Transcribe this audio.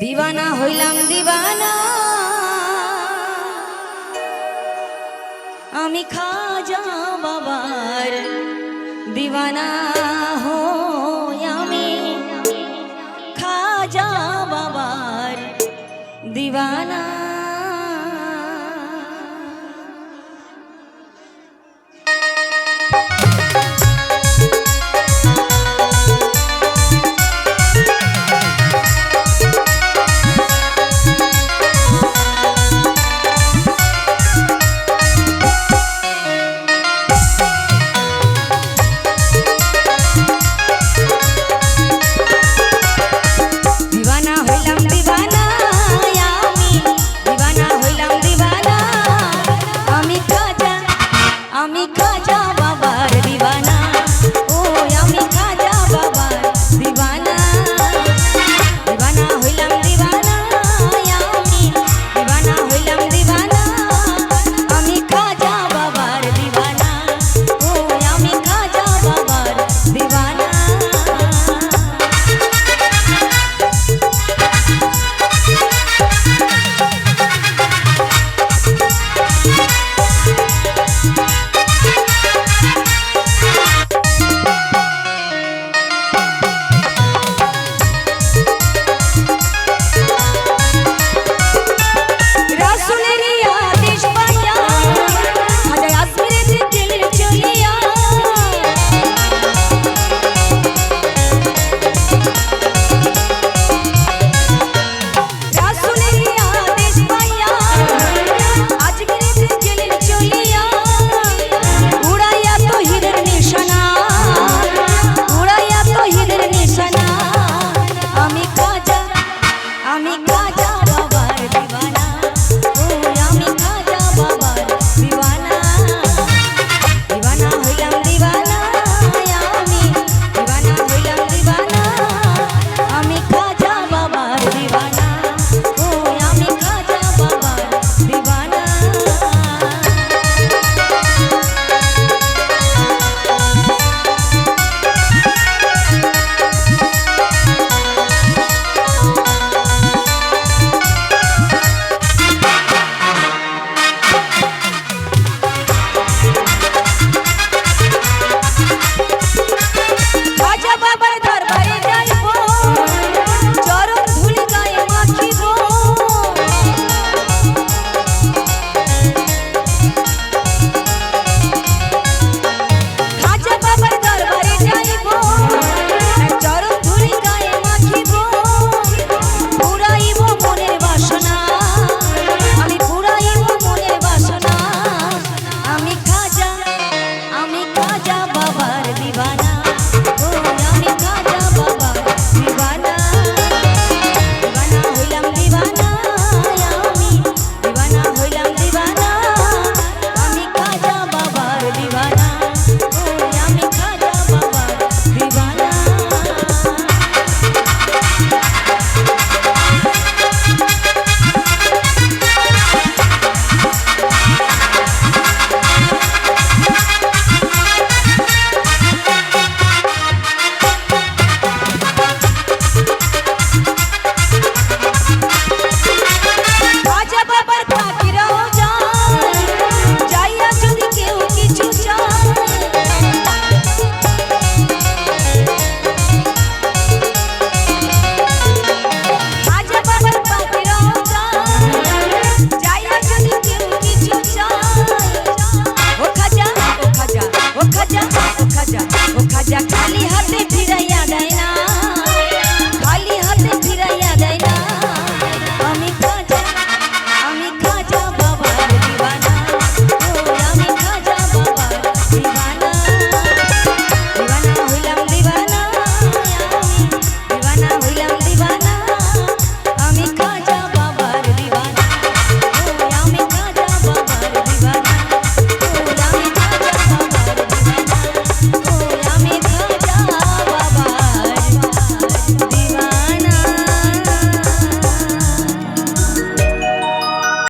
দিবানা হইলাম দিবানা। আমি খাজা বাবার দিবানা হই আমি। খাজা বাবার দিবানা।